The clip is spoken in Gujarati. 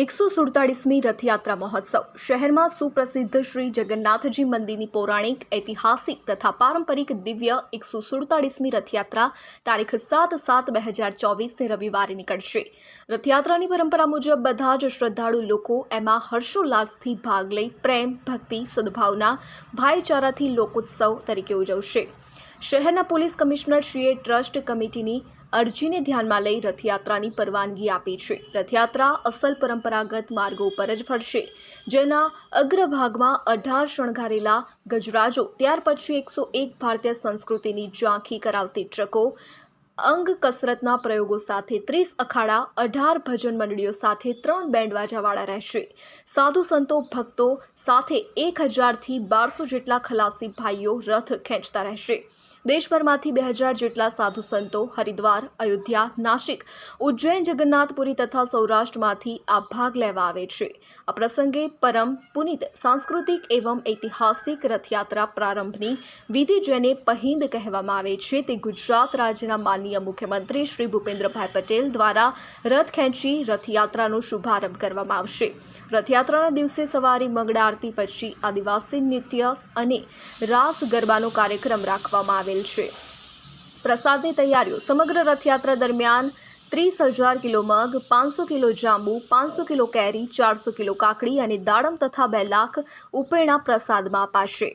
એકસો સુડતાળીસમી રથયાત્રા મહોત્સવ. શહેરમાં સુપ્રસિદ્ધ શ્રી જગન્નાથજી મંદિરની પૌરાણિક, ઐતિહાસિક તથા પારંપરિક દિવ્ય એકસો સુડતાળીસમી રથયાત્રા તારીખ સાત સાત બે હજાર ચોવીસને રવિવારે નીકળશે. રથયાત્રાની પરંપરા મુજબ બધા જ શ્રદ્ધાળુ લોકો એમાં હર્ષોલ્લાસથી ભાગ લઈ પ્રેમ, ભક્તિ, સદભાવના, ભાઈચારાથી લોકોત્સવ તરીકે ઉજવશે. શહેરના પોલીસ કમિશનરશ્રીએ ટ્રસ્ટ કમિટીની અરજીને ધ્યાનમાં લઈ રથયાત્રાની પરવાનગી આપી છે. રથયાત્રા અસલ પરંપરાગત માર્ગો ઉપર જ ફરશે. જેના અગ્રભાગમાં અઢાર શણગારેલા ગજરાજો, ત્યાર પછી એકસો એક ભારતીય સંસ્કૃતિની ઝાંખી કરાવતી ટ્રકો અંગ કસરતના પ્રયોગો સાથે ત્રીસ અખાડા, અઢાર ભજન મંડળીઓ સાથે ત્રણ બેન્ડ વાજાવાળા રહેશે. સાધુ સંતો, ભક્તો સાથે એક હજારથી બારસો જેટલા ખલાસી ભાઈઓ રથ ખેંચતા રહેશે. દેશભરમાંથી બે હજાર જેટલા સાધુ સંતો હરિદ્વાર, અયોધ્યા, નાસિક, ઉજ્જૈન, જગન્નાથપુરી તથા સૌરાષ્ટ્રમાંથી આ ભાગ લેવા આવે છે. આ પ્રસંગે પરમ, પુનિત, સાંસ્કૃતિક એવં ઐતિહાસિક રથયાત્રા પ્રારંભની વિધિ જેને પહિંદ કહેવામાં આવે છે તે ગુજરાત રાજ્યના માનનીય મુખ્યમંત્રી શ્રી ભૂપેન્દ્રભાઈ પટેલ દ્વારા રથ ખેંચી રથયાત્રાનો શુભારંભ કરવામાં આવશે. રથયાત્રાના દિવસે સવારે મંગળા આરતી પછી આદિવાસી નૃત્ય અને રાસ ગરબાનો કાર્યક્રમ રાખવામાં આવેલ છે. પ્રસાદની તૈયારીઓ. સમગ્ર રથયાત્રા દરમિયાન ત્રીસ હજાર કિલો મગ, પાંચસો કિલો જાંબુ, પાંચસો કિલો કેરી, ચારસો કિલો કાકડી અને દાડમ તથા બે લાખ ઉપેણા પ્રસાદમાં અપાશે.